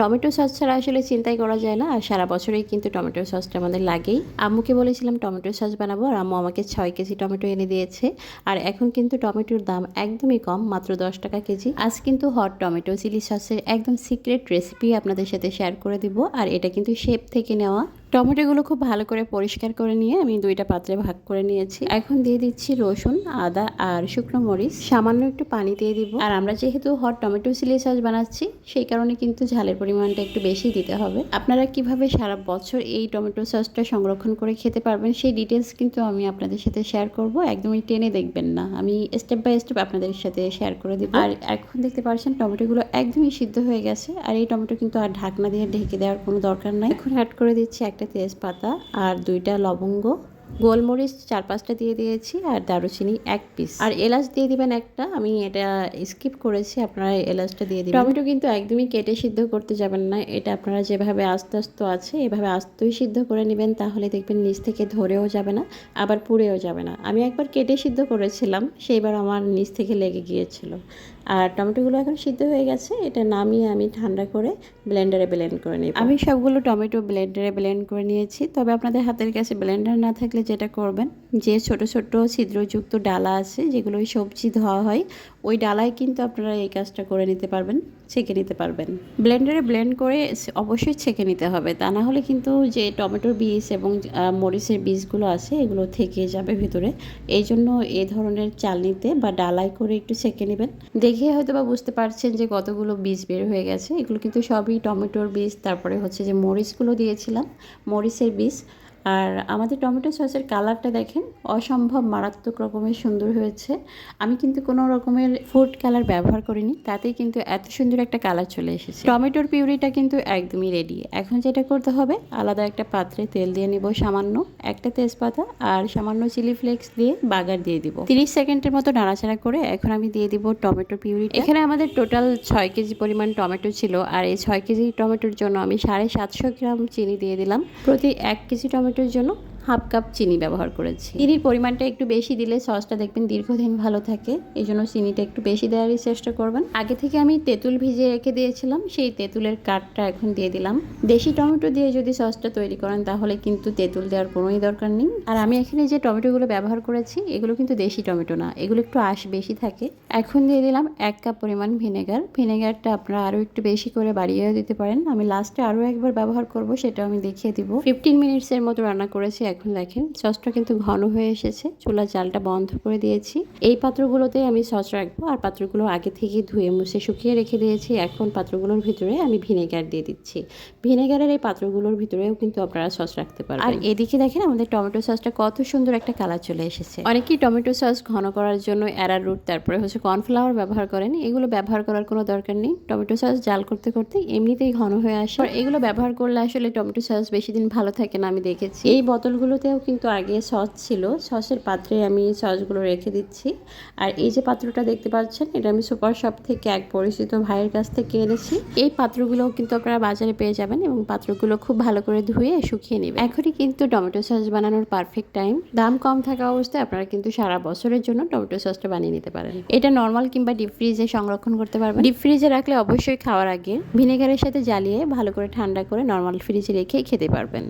Tomato sauce ছাড়া আসলে চিন্তাই করা যায় না, আর সারা বছরেই কিন্তু টমেটো সসটা আমাদের লাগেই। আম্মুকে বলেছিলাম টমেটো সস বানাবো, আর আম্মু আমাকে ছয় কেজি টমেটো এনে দিয়েছে। আর এখন কিন্তু টমেটোর দাম একদমই কম, মাত্র দশ টাকা কেজি। আজ কিন্তু হট টমেটো চিলি সসের একদম সিক্রেট রেসিপি আপনাদের সাথে শেয়ার করে দিব, আর এটা কিন্তু শেপ থেকে নেওয়া। টমেটোগুলো খুব ভালো করে পরিষ্কার করে নিয়ে আমি দুইটা পাত্রে ভাগ করে নিয়েছি। এখন দিয়ে দিচ্ছি রসুন, আদা আর শুকনো মরিচ। সামান্য একটু পানি দিয়ে দিব। আর আমরা যেহেতু হট টমেটো চিলি সস বানাচ্ছি, সেই কারণে কিন্তু ঝালের পরিমাণটা একটু বেশি দিতে হবে। আপনারা কীভাবে সারা বছর এই টমেটো সসটা সংরক্ষণ করে খেতে পারবেন, সেই ডিটেলস কিন্তু আমি আপনাদের সাথে শেয়ার করব। একদমই টেনে দেখবেন না। আমি স্টেপ বাই স্টেপ আপনাদের সাথে শেয়ার করে দিব। আর এখন দেখতে পাচ্ছেন টমেটোগুলো একদমই সিদ্ধ হয়ে গেছে। আর এই টমেটো কিন্তু আর ঢাকনা দিয়ে ঢেকে দেওয়ার কোনো দরকার নাই। এখন অ্যাড করে দিচ্ছি একটা তেজপাতা আর দুইটা লবঙ্গ। গোলমরিচ চার পাঁচটা দিয়ে দিয়েছি আর দারুচিনি এক পিস আর এলাচ দিয়ে দিবেন একটা, আমি এটা স্কিপ করেছি, আপনারা এলাচটা দিয়ে দিবেন। টমেটো কিন্তু একদমই কেটে সিদ্ধ করতে যাবেন না, এটা আপনারা যেভাবে আস্তে আস্তে আছে, এভাবে আস্তই সিদ্ধ করে নেবেন, তাহলে দেখবেন নিচ থেকে ধরেও যাবে না, আবার পুড়েও যাবে না। আমি একবার কেটে সিদ্ধ করেছিলাম, সেইবার আমার নিচ থেকে লেগে গিয়েছিল। আর টমেটোগুলো এখন সিদ্ধ হয়ে গেছে, এটা নামিয়ে আমি ঠান্ডা করে ব্লেন্ডারে ব্লেন্ড করে নিই আমি সবগুলো টমেটো ব্লেন্ডারে ব্লেন্ড করে নিয়েছি, তবে আপনাদের হাতের কাছে ব্লেন্ডার না থাকলে যেটা করবেন, যে ছোট ছোট ছিদ্রযুক্ত ডালা আছে, যেগুলো সবজি ধোয়া হয়, ওই ডালায় কিন্তু আপনারা এই কাজটা করে নিতে পারবেন। ছেঁকে নিতে পারবেন। ব্লেন্ডারে ব্লেন্ড করে অবশ্যই ছেঁকে নিতে হবে। তা না হলে কিন্তু যে টমেটোর বীজ এবং মরিচের বীজগুলো আছে, এগুলো থেকে যাবে ভিতরে। এই জন্য এই ধরনের চালনিতে বা ডালাই করে একটু ছেঁকে নেবেন। দেখে হয়তো বা বুঝতে পারছেন যে কতগুলো বীজ বের হয়ে গেছে। এগুলো কিন্তু সবই টমেটোর বীজ, তারপরে হচ্ছে যে মরিচগুলো দিয়েছিলাম। মরিচের বীজ আর আমাদের টমেটো সসের কালারটা দেখেন, অসম্ভব মারাত্মক রকমের সুন্দর হয়েছে। আমি কিন্তু কোনো রকমের ফুড কালার ব্যবহার করিনি, তাতেই কিন্তু এত সুন্দর একটা কালার চলে এসেছে। টমেটোর পিউরিটা কিন্তু একদমই রেডি এখন যেটা করতে হবে, আলাদা একটা পাত্রে তেল দিয়ে নিব সামান্য, একটা তেজপাতা আর সামান্য চিলি ফ্লেক্স দিয়ে বাগার দিয়ে দিব। তিরিশ সেকেন্ডের মতো নাড়াচাড়া করে এখন আমি দিয়ে দিব টমেটো পিউরি। এখানে আমাদের টোটাল ছয় কেজি পরিমাণ টমেটো ছিল, আর এই ছয় কেজি টমেটোর জন্য আমি সাড়ে সাতশো গ্রাম চিনি দিয়ে দিলাম। প্রতি এক কেজি টমেটোর জন্য হাফ কাপ চিনি ব্যবহার করেছি। চিনির পরিমাণটা একটু বেশি দিলে সসটা দেখবেন দীর্ঘদিন ভালো থাকে এই জন্য চিনিটা একটু বেশি দেওয়ারই চেষ্টা করবেন। আগে থেকে আমি তেঁতুল ভিজিয়ে রেখে দিয়েছিলাম, সেই তেঁতুলের কাঠটা এখন দিয়ে দিলাম। দেশি টমেটো দিয়ে যদি সসটা তৈরি করেন, তাহলে কিন্তু তেঁতুল দেওয়ার কোনোই দরকার নেই। আর আমি এখানে যে টমেটোগুলো ব্যবহার করেছি, এগুলো কিন্তু দেশি টমেটো না, এগুলো একটু আশ বেশি থাকে। এখন দিয়ে দিলাম এক কাপ পরিমাণ ভিনেগার। ভিনেগারটা আপনারা আরও একটু বেশি করে বাড়িয়েও দিতে পারেন। আমি লাস্টে আরও একবার ব্যবহার করব সেটা আমি দেখিয়ে দিব। ফিফটিন মিনিটসের মতো রান্না করেছি এখন দেখেন সসটা কিন্তু ঘন হয়ে এসেছে। চুলার জালটা বন্ধ করে দিয়েছি। এই পাত্রগুলোতে আমি সস রাখব আর পাত্রগুলো আগে থেকে ধুয়ে মুছে শুকিয়ে রেখে দিয়েছি। এখন পাত্রগুলোর ভিতরে আমি ভিনেগার দিয়ে দিচ্ছি। ভিনেগারের এই পাত্রগুলোর ভিতরেও কিন্তু আপনারা সস রাখতে পারবেন। আর এদিকে দেখেন আমাদের টমেটো সসটা কত সুন্দর একটা কালার চলে এসেছে। অনেকেই টমেটো সস ঘন করার জন্য অ্যারারুট রুট তারপরে হচ্ছে কর্নফ্লাওয়ার ব্যবহার করেন। এগুলো ব্যবহার করার কোনো দরকার নেই। টমেটো সস জাল করতে করতে এমনিতেই ঘন হয়ে আসে। এগুলো ব্যবহার করলে আসলে টমেটো সস বেশি দিন ভালো থাকে না আমি দেখেছি। এই বোতলগুলোতেও কিন্তু আগে সস ছিল। সসের পাত্রে আমি সসগুলো রেখে দিচ্ছি। আর এই যে পাত্রটা দেখতে পাচ্ছেন, এটা আমি সুপার শপ থেকে এক পরিচিত ভাইয়ের কাছ থেকে এনেছি। এই পাত্রগুলোও কিন্তু আপনারা বাজারে পেয়ে যাবেন এবং পাত্রগুলো খুব ভালো করে ধুয়ে শুকিয়ে নেবেন। এখনই কিন্তু টমেটো সস বানানোর পারফেক্ট টাইম দাম কম থাকা অবস্থায় আপনারা কিন্তু সারা বছরের জন্য টমেটো সসটা বানিয়ে নিতে পারেন। এটা নর্মাল কিংবা ডিপ ফ্রিজে সংরক্ষণ করতে পারবেন। ডিপ ফ্রিজে রাখলে অবশ্যই খাওয়ার আগে ভিনেগারের সাথে জ্বালিয়ে ভালো করে ঠান্ডা করে নর্মাল ফ্রিজে রেখে খেতে পারবেন।